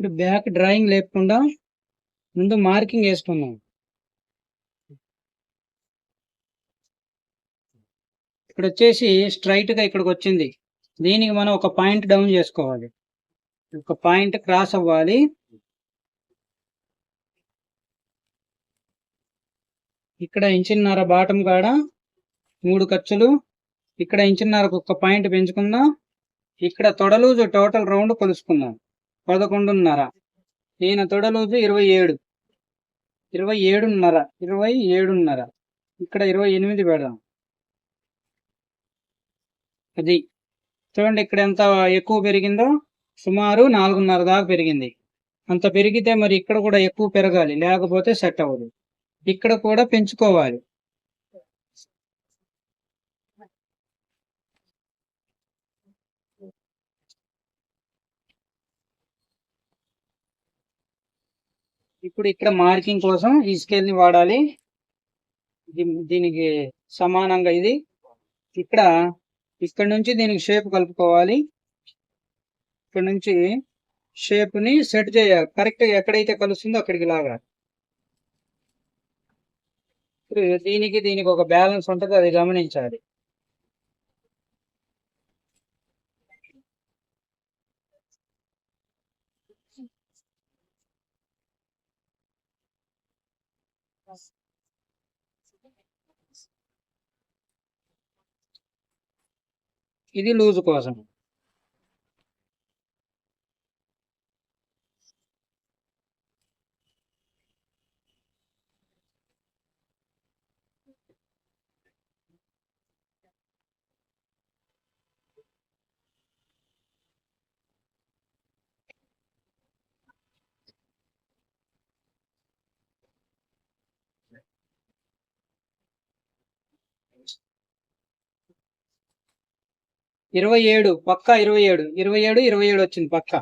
ఇప్పుడు back drawing లేకుండా ముందు మార్కింగ్ వేసుకుందాం. ఇక్కడ వచ్చేసి స్ట్రైట్గా ఇక్కడికి వచ్చింది. దీనికి మనం ఒక పాయింట్ డౌన్ చేసుకోవాలి. ఒక పాయింట్ క్రాస్ అవ్వాలి. ఇక్కడ ఇంచున్నర బాటం కాడ మూడు ఖర్చులు. ఇక్కడ ఇంచున్నరకు ఒక పాయింట్ పెంచుకుందాం. ఇక్కడ తొడలూజు టోటల్ రౌండ్ కొలుసుకుందాం. పదకొండున్నర. ఈయన తొడలూజు ఇరవై ఏడు. ఇరవై ఏడున్నర. ఇరవై ఏడున్నర. ఇక్కడ ఇరవై ఎనిమిది పెడదాం. అది. చూడండి ఇక్కడ ఎంత ఎక్కువ పెరిగిందో. సుమారు నాలుగున్నర దాకా పెరిగింది. అంత పెరిగితే మరి ఇక్కడ కూడా ఎక్కువ పెరగాలి. లేకపోతే సెట్ అవ్వదు. ఇక్కడ కూడా పెంచుకోవాలి. ఇప్పుడు ఇక్కడ మార్కింగ్ కోసం ఈ స్కేల్ని వాడాలి. దీనికి సమానంగా ఇది. ఇక్కడ ఇక్కడ నుంచి దీనికి షేప్ కలుపుకోవాలి. ఇక్కడ నుంచి షేప్ని సెట్ చేయాలి. కరెక్ట్గా ఎక్కడైతే కలుస్తుందో అక్కడికి లాగాలి. దీనికి దీనికి ఒక బ్యాలెన్స్ ఉంటుంది అది గమనించాలి. ఇది లూజ్ కోసం. ఇరవై ఏడు పక్క ఇరవై ఏడు. ఇరవై ఏడు ఇరవై ఏడు వచ్చింది పక్క.